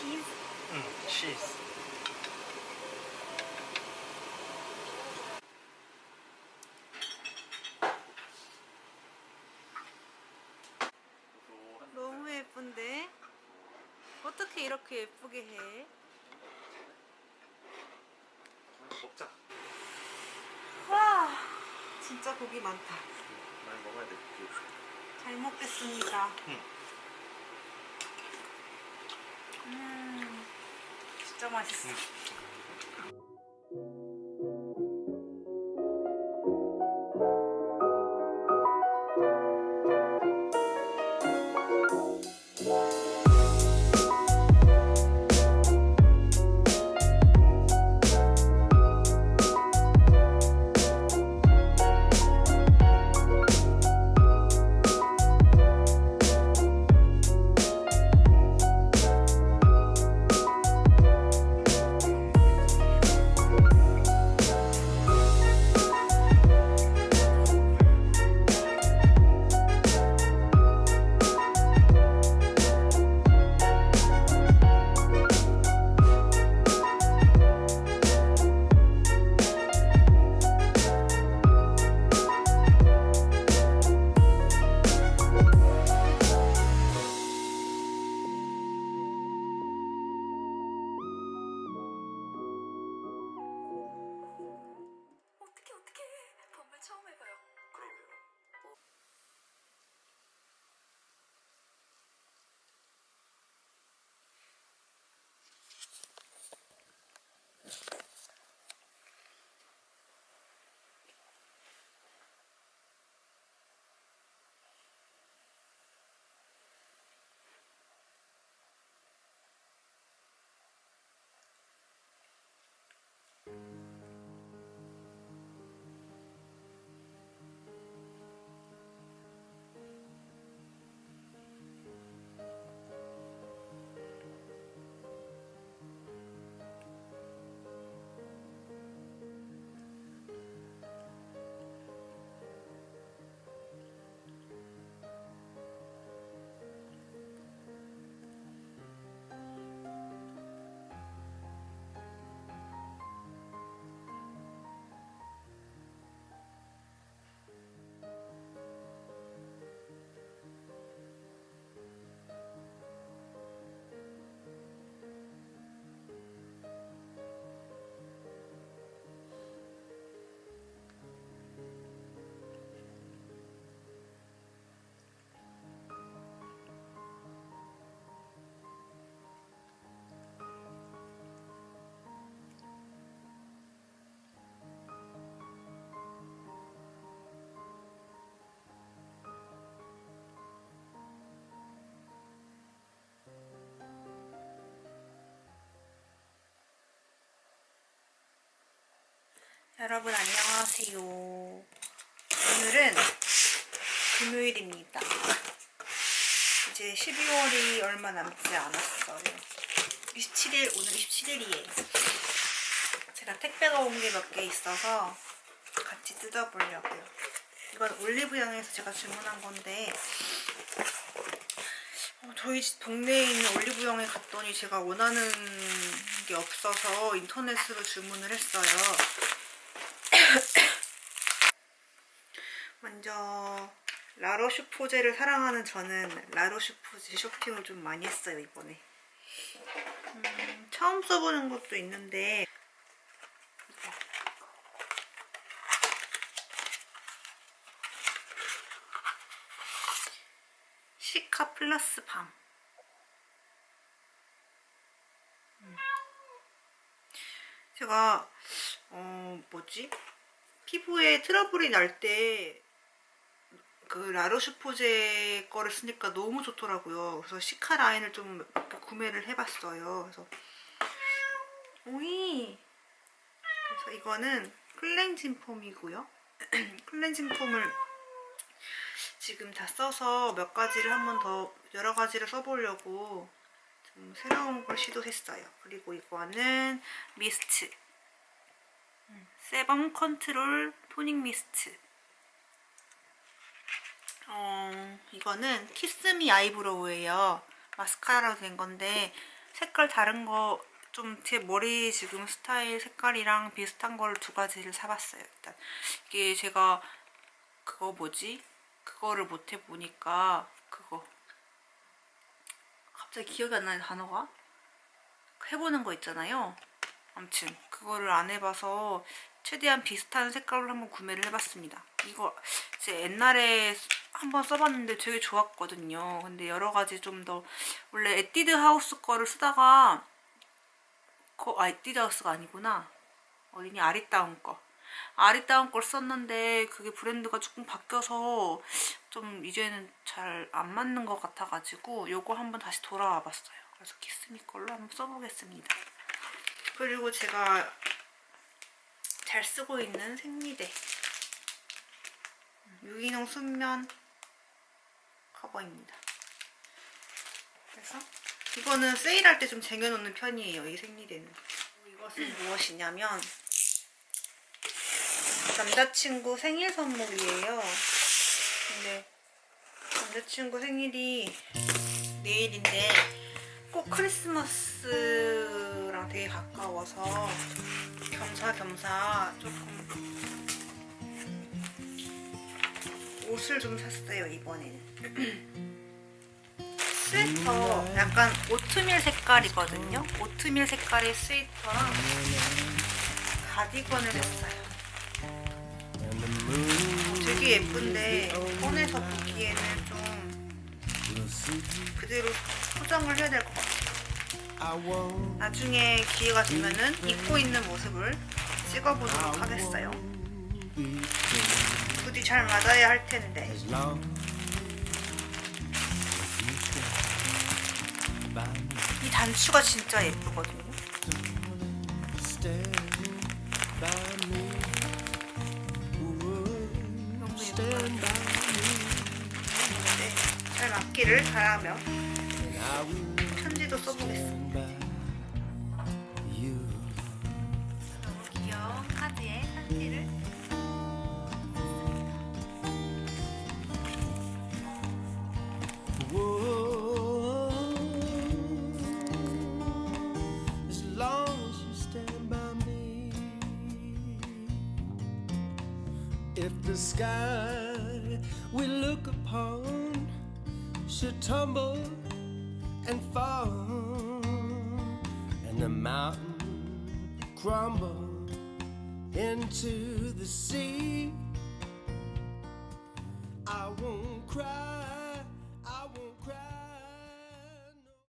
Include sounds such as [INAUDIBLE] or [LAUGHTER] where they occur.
치즈? 응, 치즈. 너무 예쁜데? 어떻게 이렇게 예쁘게 해? 먹자. 와, 진짜 고기 많다. 많이 먹어야 돼. 잘 먹겠습니다. 응. 음, 진짜 맛있어. 어 여러분 안녕하세요. 오늘은 금요일입니다. 이제 12월이 얼마 남지 않았어요. 27일, 오늘 27일이에요. 제가 택배가 온 게 몇 개 있어서 같이 뜯어보려고요. 이건 올리브영에서 제가 주문한 건데 어, 저희 집 동네에 있는 올리브영에 갔더니 제가 원하는 게 없어서 인터넷으로 주문을 했어요. 먼저 라로슈포제를 사랑하는 저는 라로슈포제 쇼핑을 좀 많이 했어요 이번에 음, 처음 써보는 것도 있는데. 시카 플러스 밤 음. 제가 어 뭐지 피부에 트러블이 날 때 그 라로슈포제 거를 쓰니까 너무 좋더라고요. 그래서 시카 라인을 좀 구매를 해봤어요. 그래서 오이 그래서 이거는 클렌징 폼이고요. [CLEARS THROAT] 클렌징 폼을 지금 다 써서 몇 가지를 한 번 더 여러 가지를 써보려고 좀 새로운 걸 시도했어요. 그리고 이거는 미스트 세범 컨트롤 토닉 미스트. 어, 이거는 키스미 아이브로우예요. 마스카라로 된 건데 색깔 다른 거 좀 제 머리 지금 스타일 색깔이랑 비슷한 걸 두 가지를 사봤어요. 일단 이게 제가 그거 뭐지? 그거를 못 해보니까 그거 갑자기 기억이 안 나는 단어가 해보는 거 있잖아요. 아무튼 그거를 안 해봐서 최대한 비슷한 색깔로 한번 구매를 해봤습니다. 이거 제 옛날에 한번 써봤는데 되게 좋았거든요. 근데 여러 가지 좀 더 원래 에뛰드 하우스 거를 쓰다가 거, 아 에뛰드 하우스가 아니구나. 어디니 아리따운 거. 아리따운 걸 썼는데 그게 브랜드가 조금 바뀌어서 좀 이제는 잘 안 맞는 것 같아가지고 요거 한번 다시 돌아와 봤어요. 그래서 키스미 걸로 한번 써보겠습니다. 그리고 제가 잘 쓰고 있는 생리대 유기농 순면 커버입니다. 그래서 이거는 세일할 때 좀 쟁여놓는 편이에요. 이 생리대는. 이것은 [CLEARS THROAT] 무엇이냐면 남자친구 생일 선물이에요. 근데 남자친구 생일이 내일인데 꼭 크리스마스랑 되게 가까워서 겸사겸사 조금 옷을 좀 샀어요 이번에는. [CLEARS THROAT] 스웨터. 약간 오트밀 색깔이거든요. 오트밀 색깔의 스웨터랑 가디건을 샀어요. 어, 되게 예쁜데 꺼내서 보기에는 좀 그대로 포장을 해야 될 것 같아요. 나중에 기회가 되면은 입고 있는 모습을 찍어보도록 하겠어요. 부디 잘 맞아야 할 텐데. 이 단추가 진짜 예쁘거든요. 너무. 네, 잘 맞기를 바라며 if the sky we look upon should tumble and fall, and the mountain crumble into the sea, I won't cry.